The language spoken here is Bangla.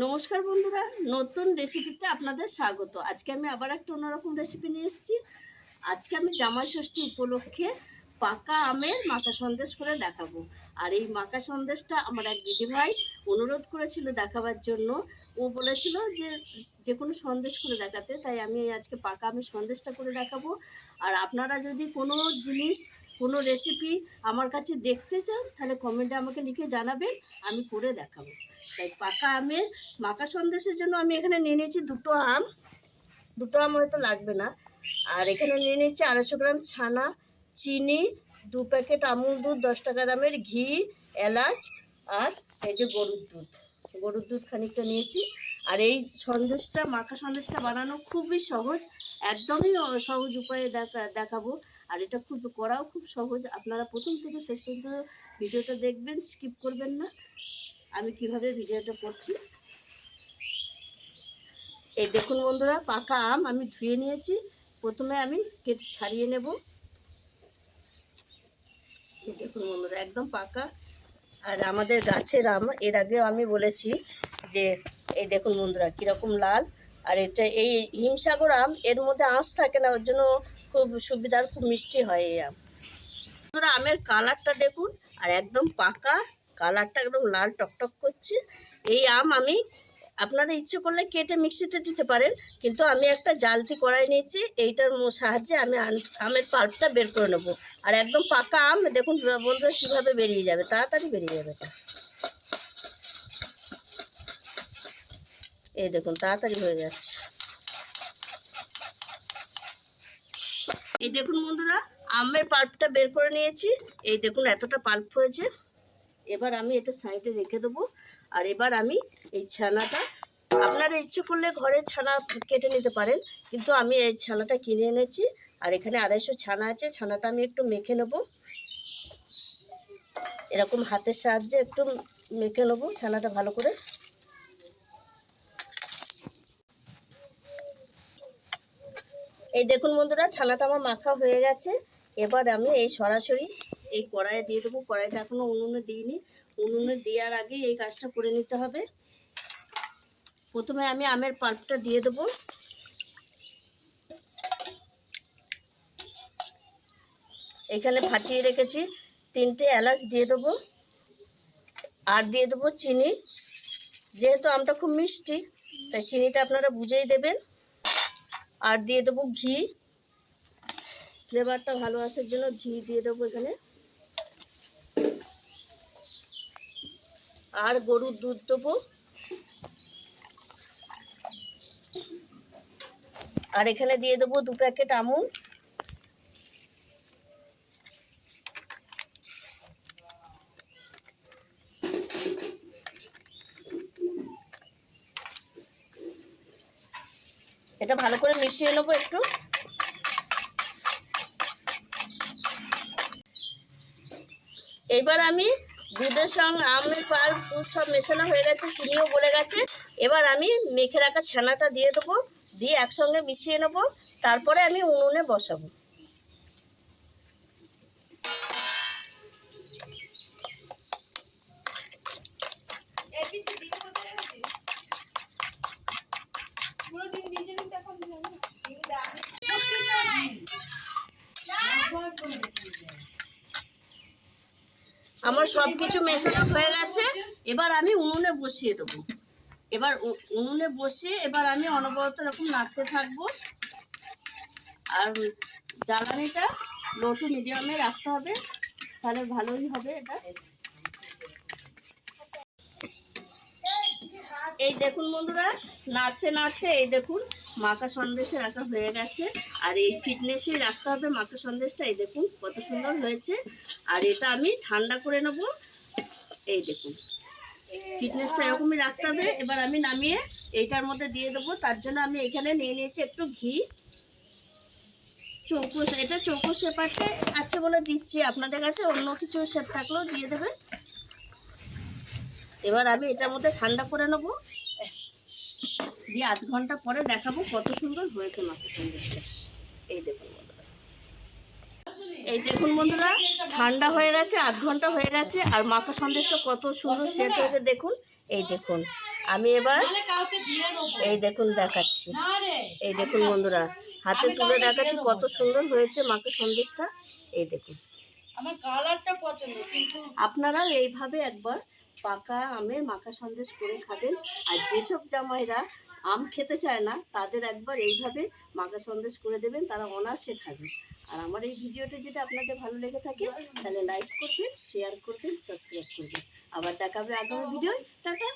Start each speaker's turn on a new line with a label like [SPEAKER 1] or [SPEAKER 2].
[SPEAKER 1] নমস্কার বন্ধুরা, নতুন রেসিপিতে আপনাদের স্বাগত। আজকে আমি আবার একটা অন্যরকম রেসিপি নিয়ে এসেছি। আজকে আমি জামাই ষষ্ঠী উপলক্ষে পাকা আমের মাখা সন্দেশ করে দেখাবো। আর এই মাখা সন্দেশটা আমার এক দিদিভাই অনুরোধ করেছিল দেখাবার জন্য। ও বলেছিল যে যে কোনো সন্দেশ করে দেখাতে, তাই আমি আজকে পাকা আমের সন্দেশটা করে দেখাবো। আর আপনারা যদি কোনো জিনিস, কোনো রেসিপি আমার কাছে দেখতে চান, তাহলে কমেন্টে আমাকে লিখে জানাবেন, আমি করে দেখাবো। তাই পাকা আমের মাখা সন্দেশের জন্য আমি এখানে নিয়ে নিয়েছি দুটো আম। দুটো আম হয়তো লাগবে না। আর এখানে নিয়ে নিয়েছি আড়াইশো গ্রাম ছানা, চিনি, দু প্যাকেট আমুল দুধ, দশ টাকা দামের ঘি, এলাচ আর এই যে গরুর দুধ। গরুর দুধ খানিকটা নিয়েছি। আর এই সন্দেশটা, মাখা সন্দেশটা বানানো খুবই সহজ। একদমই সহজ উপায়ে দেখা, দেখাবো। আর এটা খুব, করাও খুব সহজ। আপনারা প্রথম থেকে শেষ পর্যন্ত ভিডিওটা দেখবেন, স্কিপ করবেন না। আমি কীভাবে ভিডিওটা করছি? এই দেখুন বন্ধুরা, পাকা আম আমি ধুয়ে নিয়েছি। প্রথমে আমি কেটে ছাড়িয়ে নেব। এই দেখুন বন্ধুরা, একদম পাকা। আর আমাদের গাছের আম, এর আগেও আমি বলেছি যে, এই দেখুন বন্ধুরা, কীরকম লাল। আর এটা এই হিমসাগর আম, এর মধ্যে আঁশ থাকে না, ওর জন্য খুব সুবিধার, খুব মিষ্টি হয় এই আম। বন্ধুরা, আমের কালারটা দেখুন, আর একদম পাকা। কালারটা একদম লাল টকটক করছে। এই আম আমি, আপনারা ইচ্ছে করলে কেটে মিক্সিতে দিতে পারেন, কিন্তু আমি একটা জালতি কড়াই নিয়েছি, এইটার সাহায্যে আমি আমের পাল্পটা বের করে নেব। আর একদম পাকা আম, দেখুন বন্ধুরা কীভাবে বেরিয়ে যাবে, তাড়াতাড়ি বেরিয়ে যাবে এই দেখুন, তাড়াতাড়ি হয়ে যাচ্ছে। এই দেখুন বন্ধুরা, আমের পাল্পটা বের করে নিয়েছি। এই দেখুন, এতটা পাল্প হয়েছে। এবার আমি এটা সাইডে রেখে দেবো। আর এবার আমি এই ছানাটা, আপনারা ইচ্ছে করলে ঘরে ছানা কেটে নিতে পারেন, কিন্তু আমি এই ছানাটা কিনে এনেছি, আর এখানে আড়াইশো ছানা আছে, ছানাটা আমি একটু মেখে নেব। এরকম হাতের সাহায্যে একটু মেখে নেব ছানাটা ভালো করে। এই দেখুন বন্ধুরা, ছানাটা আমার মাখা হয়ে গেছে। এবার আমি এই সরাসরি এই কড়াইয়ে দিয়ে দেবো। কড়াইটা এখনও উনুনে দিইনি। উনুনে দেওয়ার আগে এই কাজটা করে নিতে হবে। প্রথমে আমি আমের পাল্পটা দিয়ে দেবো। এখানে ফাটিয়ে রেখেছি তিনটে এলাচ দিয়ে দেবো। আর দিয়ে দেবো চিনি। যেহেতু আমটা খুব মিষ্টি, তাই চিনিটা আপনারা বুঝেই দেবেন। আর দিয়ে দেবো ঘি। ফ্লেভারটা ভালো আসার জন্য ঘি দিয়ে দেবো এখানে। আর গরুর দুধ দেবো। আর এখানে দিয়ে দেবো দু প্যাকেট আমুল। এটা ভালো করে মিশিয়ে নেব একটু। এবার আমি দুধের সঙ্গে আমের পাল, দুধ সব মেশানো হয়ে গেছে, চিনিও বলে গেছে। এবার আমি মেখে রাখা ছানাটা দিয়ে দেবো, দিয়ে একসঙ্গে মিশিয়ে নেব। তারপরে আমি উনুনে বসাবো। আমার সব কিছু মেশানো হয়ে গেছে। এবার আমি উনুনে বসিয়ে দেবো। এবার উনুনে বসিয়ে এবার আমি অনবরত এরকম নাড়তে থাকব। আর জ্বালানিটা লো টু মিডিয়ামে রাখতে হবে। তাহলে ভালোই হবে এটা। এই দেখুন বন্ধুরা, নাড়তে নাড়তে এই দেখুন মাখা সন্দেশে রাখা হয়ে গেছে। আর এই ফিটনেসেই রাখতে হবে মাখা সন্দেশটা এই দেখুন, কত সুন্দর হয়েছে। আর এটা আমি ঠান্ডা করে নেব। এই দেখুন, ফিটনেসটা এরকমই রাখতে হবে। এবার আমি নামিয়ে এইটার মধ্যে দিয়ে দেবো। তার জন্য আমি এখানে নিয়ে নিয়েছি একটু ঘি। চৌকো, এটা চৌকো শেপ আছে আছে বলে দিচ্ছি আপনাদের কাছে। অন্য কিছু শেপ থাকলেও দিয়ে দেবেন। এবার আমি এটার মধ্যে ঠান্ডা করে নেব। দিয়ে আধ ঘণ্টা পরে দেখাবো কত সুন্দর হয়েছে মাখা সন্দেশটা এই দেখুন বন্ধুরা। এই দেখুন বন্ধুরা ঠান্ডা হয়ে গেছে আধ ঘণ্টা হয়ে গেছে আর মাখা সন্দেশটা কত সুন্দর সেট হয়েছে? দেখুন। এই দেখুন আমি এবার এই দেখুন দেখাচ্ছি। এই দেখুন বন্ধুরা হাতে তুলে দেখাচ্ছি কত সুন্দর হয়েছে মাকে সন্দেশটা এই দেখুন।
[SPEAKER 2] আমার কালারটা পছন্দ কিন্তু
[SPEAKER 1] আপনারাও এইভাবে একবার পাকা আমের মাখা সন্দেশ করে খাবেন আর যেসব জামাইরা আম খেতে চায় না, তাদের একবার এইভাবে মাখা সন্দেশ করে দেবেন, তারা অনার্সে খাবে। আর আমার এই ভিডিওটা যদি আপনাদের ভালো লেগে থাকে, তাহলে লাইক করবেন শেয়ার করবেন সাবস্ক্রাইব করবেন। আবার দেখাবে আগামী ভিডিও টাটা!